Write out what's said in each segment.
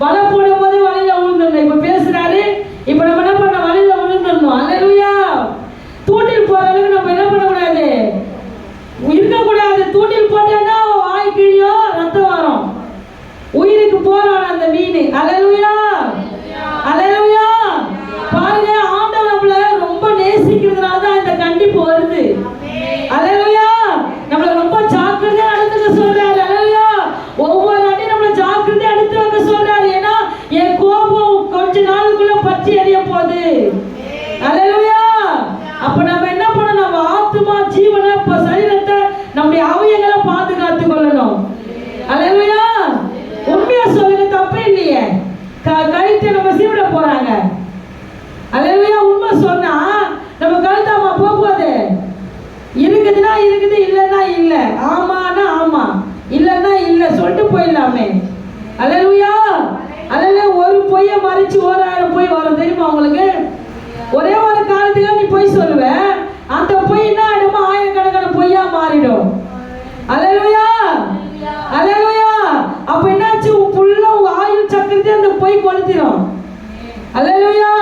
வலை போடும் போது வலையில விழுந்துடணும். இப்ப பேசுறாரு இப்ப நம்ம என்ன பண்ண வலையில விழுந்துடணும். அல்லையா தூண்டில் போற அளவுக்கு நம்ம என்ன பண்ணக்கூடாது? இருக்க கூடாது தூண்டில் போட்டேன்னா வாய் கிழியோ ரத்தம் வரும். உயிருக்கு போறோம் அந்த மீன். அலலுயா அலலுயா பாருங்க ஆண்டவர் நம்மள ரொம்ப நேசிக்கிறதுனால தான் இந்த கண்டிப்பு வருது. அலலுயா அல்லேலூயா அப்ப நம்ம என்ன பண்ணணும்? நம்ம ஆத்துமா ஜீவனை இப்ப சரீரத்தை நம்முடைய அவயங்களை பாதுகாத்து கொள்ளணும். அல்லேலூயா உண்மையா சொல்லுங்க தப்பே இல்லையே. க- கழுத்தை நம்ம சீவிட போறாங்க. அல்லேலூயா உண்மை சொன்னா நம்ம கழுத்தாமா போக போகுது இருக்குதுன்னா இருக்குது இல்லைன்னா இல்லை. ஆமான்னா ஆமா இல்லைன்னா இல்லை. சொல்லிட்டு போயிடலாமே. அல்லேலூயா அல்லேலூயா ஒரு பொய்யை மறைச்சு ஓராயிரம் போய் வரும் தெரியுமா உங்களுக்கு? ஒரே ஒரு காலத்துக்கு நீ பொய் சொல்லுவ. அந்த பொய் என்ன ஆயிடுமா ஆயிரக்கணக்கான பொய்யா மாறிடும். அல்லேலூயா. அல்லேலூயா. அப்ப என்னாச்சு? உன் ஃபுல்லா உன் ஆயுள் சக்கரத்தை அந்த பொய் கொளுத்திடும் அல்லேலூயா.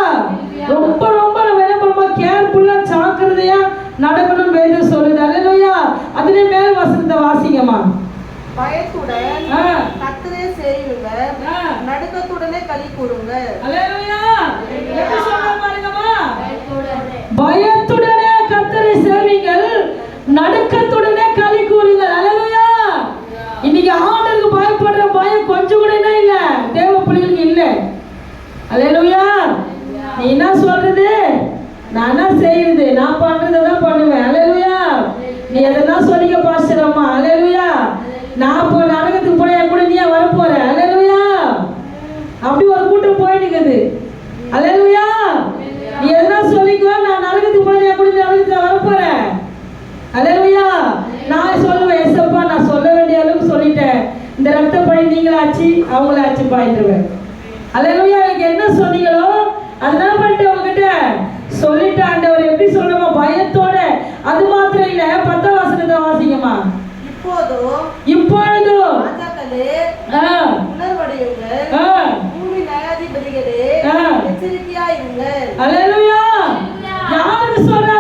ரொம்ப ரொம்ப நம்ம என்ன பண்ணுவோம் கேர்ஃபுல்லா ஜாக்கிரதையா நடக்கணும் வேதம் சொல்லுது. அல்லேலூயா. அதுல மேல் வசனத்தை வாசிங்கம்மா. பயத்துடன் சேருங்கள் ஆ. நடுக்கத்துடனே களி கூறுங்கள் அலையலூயா. நீ என்ன சொல்றது? நான் என்ன செய்யறது நான் பண்றதை தான் பண்ணுவேன். அலையலூயா. நீ எதனா சொல்லிக்க பாஸ்டரம்மா? அலையலூயா. நான் இப்போ நரகத்துக்கு போய் என் கூட நீ வர போற அலையலூயா. அப்படி ஒரு கூட்டம் போயிடுக்குது அலையலூயா. நீ எதனா சொல்லிக்கோ? நான் நரகத்துக்கு போய் என் கூட நீ நரகத்துல வர போறேன் அலையலூயா. நான் சொல்லுவேன் எஸ்எப்பா நான் சொல்ல வேண்டிய அளவுக்கு சொல்லிட்டேன். இந்த ரத்த பழி நீங்களாச்சு அவங்களாச்சு பாய்ந்துருவேன். அல்லேலூயா எனக்கு என்ன சொன்னீங்களோ அதுதான் பண்ணிட்டு உங்ககிட்ட சொல்லிட்டு ஆண்டவர் எப்படி சொல்லணுமா பயத்தோட அது மாத்திரம் இல்ல பத்தாம் வசனத்தை வாசிங்கம்மா. இப்போதோ ஆ, உணர்வடையுங்கள். ஆ, பூமி நியாயாதிபதிகளே ஆ. எச்சரிக்கையா இருங்கள் அல்லேலூயா யாருக்கு சொல்ற